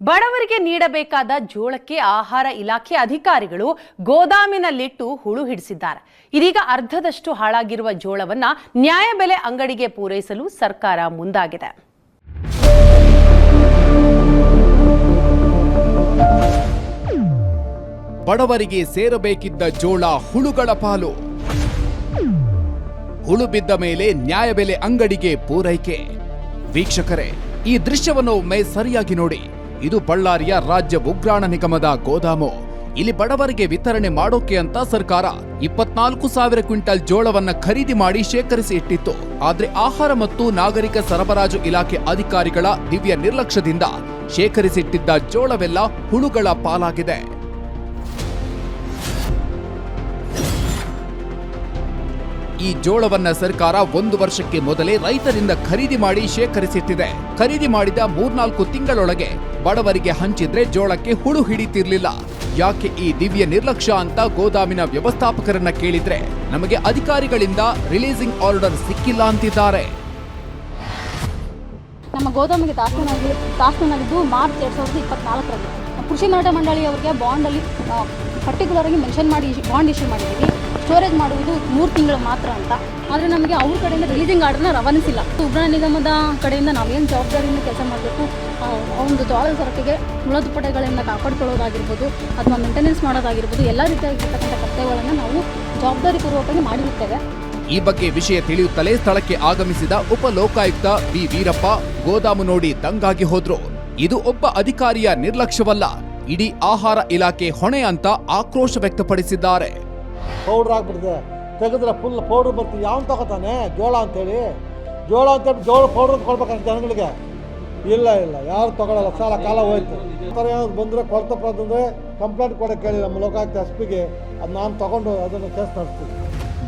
ಬಡವರಿಗೆ ನೀಡಬೇಕಾದ ಜೋಳಕ್ಕೆ ಆಹಾರ ಇಲಾಖೆ ಅಧಿಕಾರಿಗಳು ಗೋದಾಮಿನಲ್ಲಿಟ್ಟು ಹುಳು ಹಿಡಿಸಿದ್ದಾರೆ. ಇದೀಗ ಅರ್ಧದಷ್ಟು ಹಾಳಾಗಿರುವ ಜೋಳವನ್ನ ನ್ಯಾಯಬೆಲೆ ಅಂಗಡಿಗೆ ಪೂರೈಸಲು ಸರ್ಕಾರ ಮುಂದಾಗಿದೆ. ಬಡವರಿಗೆ ಸೇರಬೇಕಿದ್ದ ಜೋಳ ಹುಳುಗಳ ಪಾಲು. ಹುಳು ಬಿದ್ದ ಮೇಲೆ ನ್ಯಾಯಬೆಲೆ ಅಂಗಡಿಗೆ ಪೂರೈಕೆ. ವೀಕ್ಷಕರೇ, ಈ ದೃಶ್ಯವನ್ನು ಒಮ್ಮೆ ಸರಿಯಾಗಿ ನೋಡಿ. ಇದು ಬಳ್ಳಾರಿಯ ರಾಜ್ಯ ಉಗ್ರಾಣ ನಿಗಮದ ಗೋದಾಮು. ಇಲ್ಲಿ ಬಡವರಿಗೆ ವಿತರಣೆ ಮಾಡೋಕೆ ಅಂತ ಸರ್ಕಾರ ಇಪ್ಪತ್ನಾಲ್ಕು ಸಾವಿರ ಕ್ವಿಂಟಲ್ ಜೋಳವನ್ನ ಖರೀದಿ ಮಾಡಿ ಶೇಖರಿಸಿ ಇಟ್ಟಿತ್ತು. ಆದ್ರೆ ಆಹಾರ ಮತ್ತು ನಾಗರಿಕ ಸರಬರಾಜು ಇಲಾಖೆ ಅಧಿಕಾರಿಗಳ ದಿವ್ಯ ನಿರ್ಲಕ್ಷ್ಯದಿಂದ ಶೇಖರಿಸಿಟ್ಟಿದ್ದ ಜೋಳವೆಲ್ಲ ಹುಳುಗಳ ಪಾಲಾಗಿದೆ. ಈ ಜೋಳವನ್ನ ಸರ್ಕಾರ ಒಂದು ವರ್ಷಕ್ಕೆ ಮೊದಲೇ ರೈತರಿಂದ ಖರೀದಿ ಮಾಡಿ ಶೇಖರಿಸಿಟ್ಟಿದೆ. ಖರೀದಿ ಮಾಡಿದ ಮೂರ್ನಾಲ್ಕು ತಿಂಗಳೊಳಗೆ ಬಡವರಿಗೆ ಹಂಚಿದ್ರೆ ಜೋಳಕ್ಕೆ ಹುಳು ಹಿಡಿತಿರ್ಲಿಲ್ಲ. ಯಾಕೆ ಈ ದಿವ್ಯ ನಿರ್ಲಕ್ಷ್ಯ ಅಂತ ಗೋದಾಮಿನ ವ್ಯವಸ್ಥಾಪಕರನ್ನ ಕೇಳಿದ್ರೆ ನಮಗೆ ಅಧಿಕಾರಿಗಳಿಂದ ರಿಲೀಸಿಂಗ್ ಆರ್ಡರ್ ಸಿಕ್ಕಿಲ್ಲ ಅಂತಿದ್ದಾರೆ. ನಮ್ಮ ಗೋದಾಮಿಗೆ ದಾಸ್ತಾನಾಗಿ ದಾಸ್ತಾನಾಗಿದ್ದು ಮಾರ್ಚ್ ಎರಡು ಸಾವಿರದ ಇಪ್ಪತ್ನಾಲ್ಕರಲ್ಲಿ. ಕೃಷಿ ಮಾರಾಟ ಮಂಡಳಿಯವರಿಗೆ ಬಾಂಡಲ್ಲಿ ಪರ್ಟಿಕ್ಯುಲರ್ ಆಗಿ ಮೆನ್ಷನ್ ಮಾಡಿ ಬಾಂಡ್ ಇಶ್ಯೂ ಮಾಡಿದ್ದೀವಿ. ಸ್ಟೋರೇಜ್ ಮಾಡುವುದು ಮೂರು ತಿಂಗಳು ಮಾತ್ರ ಅಂತ. ಆದರೆ ನಮಗೆ ಅವ್ರ ಕಡೆಯಿಂದ ರಿಲೀಸಿಂಗ್ ಆರ್ಡರ್ನ ರವಾನಿಸಿಲ್ಲ. ಉಗ್ರಾಣ ನಿಗಮದ ಕಡೆಯಿಂದ ನಾವೇನು ಜವಾಬ್ದಾರಿಯಿಂದ ಕೆಲಸ ಮಾಡಬೇಕು? ಒಂದು ಜೋಳದ ಸರಕಿಗೆ ದುಪ್ಪಟೆಗಳಿಂದ ಕಾಪಾಡ್ಕೊಳ್ಳೋದಾಗಿರ್ಬೋದು, ಅಥವಾ ಮೇಂಟೆನೆನ್ಸ್ ಮಾಡೋದಾಗಿರ್ಬೋದು, ಎಲ್ಲ ರೀತಿಯಾಗಿರ್ತಕ್ಕಂಥ ಕರ್ತವ್ಯಗಳನ್ನು ನಾವು ಜವಾಬ್ದಾರಿ ಪೂರ್ವಕವಾಗಿ ಮಾಡಿರುತ್ತೇವೆ. ಈ ಬಗ್ಗೆ ವಿಷಯ ತಿಳಿಯುತ್ತಲೇ ಸ್ಥಳಕ್ಕೆ ಆಗಮಿಸಿದ ಉಪ ಲೋಕಾಯುಕ್ತ ಬಿ ವೀರಪ್ಪ ಗೋದಾಮು ನೋಡಿ ದಂಗಾಗಿ ಹೋದ್ರು. ಇದು ಒಬ್ಬ ಅಧಿಕಾರಿಯ ನಿರ್ಲಕ್ಷ್ಯವಲ್ಲ, ಇಡೀ ಆಹಾರ ಇಲಾಖೆ ಹೊಣೆ ಅಂತ ಆಕ್ರೋಶ ವ್ಯಕ್ತಪಡಿಸಿದ್ದಾರೆ. ಪೌಡ್ರ್ ಆಗ್ಬಿಡ್ತದೆ ತೆಗೆದ್ರೆ ಫುಲ್ ಪೌಡ್ರ್ ಬರ್ತೀವಿ. ಯಾವನು ತಗೋತಾನೆ? ಜೋಳ ಅಂತೇಳಿ. ಜೋಳ ಅಂತೇಳಿ ಜೋಳ ಪೌಡ್ರ್ ಕೊಡ್ಬೇಕಂತ ಜನಗಳಿಗೆ? ಇಲ್ಲ ಇಲ್ಲ. ಯಾರು ತಗೊಳ್ಳಲ್ಲ ಸಾಲ ಕಾಲ ಹೋಯ್ತು. ಥರ ಏನಾದ್ರು ಬಂದರೆ ಕೊಳ್ತಪ್ಪ ಅಂತಂದರೆ ಕಂಪ್ಲೇಂಟ್ ಕೊಡೋಕೆ ಕೇಳಿ ನಮ್ಮ ಲೋಕಾಯುಕ್ತ ಎಸ್ ಪಿಗೆ. ಅದು ನಾನು ತಗೊಂಡು ಅದನ್ನು ಕೇಸ್ ನಡೆಸ್ತೀನಿ.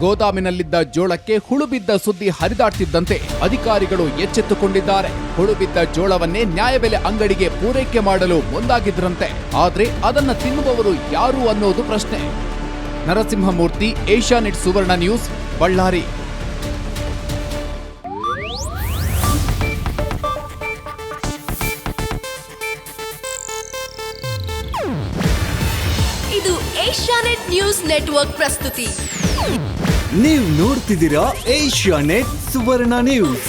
ಗೋದಾಮಿನಲ್ಲಿದ್ದ ಜೋಳಕ್ಕೆ ಹುಳು ಬಿದ್ದ ಸುದ್ದಿ ಹರಿದಾಡ್ತಿದ್ದಂತೆ ಅಧಿಕಾರಿಗಳು ಎಚ್ಚೆತ್ತುಕೊಂಡಿದ್ದಾರೆ. ಹುಳು ಬಿದ್ದ ಜೋಳವನ್ನೇ ನ್ಯಾಯಬೆಲೆ ಅಂಗಡಿಗೆ ಪೂರೈಕೆ ಮಾಡಲು ಮುಂದಾಗಿದ್ರಂತೆ. ಆದರೆ ಅದನ್ನು ತಿನ್ನುವವರು ಯಾರು ಅನ್ನೋದು ಪ್ರಶ್ನೆ. ನರಸಿಂಹಮೂರ್ತಿ ಏಷ್ಯಾನೆಟ್ ಸುವರ್ಣ ನ್ಯೂಸ್ ಬಳ್ಳಾರಿ. ಇದು ಏಷ್ಯಾನೆಟ್ ನ್ಯೂಸ್ ನೆಟ್ವರ್ಕ್ ಪ್ರಸ್ತುತಿ. ನೀವು ನೋಡ್ತಿದ್ದೀರಾ ಏಷ್ಯಾ ನೆಟ್ ಸುವರ್ಣ ನ್ಯೂಸ್.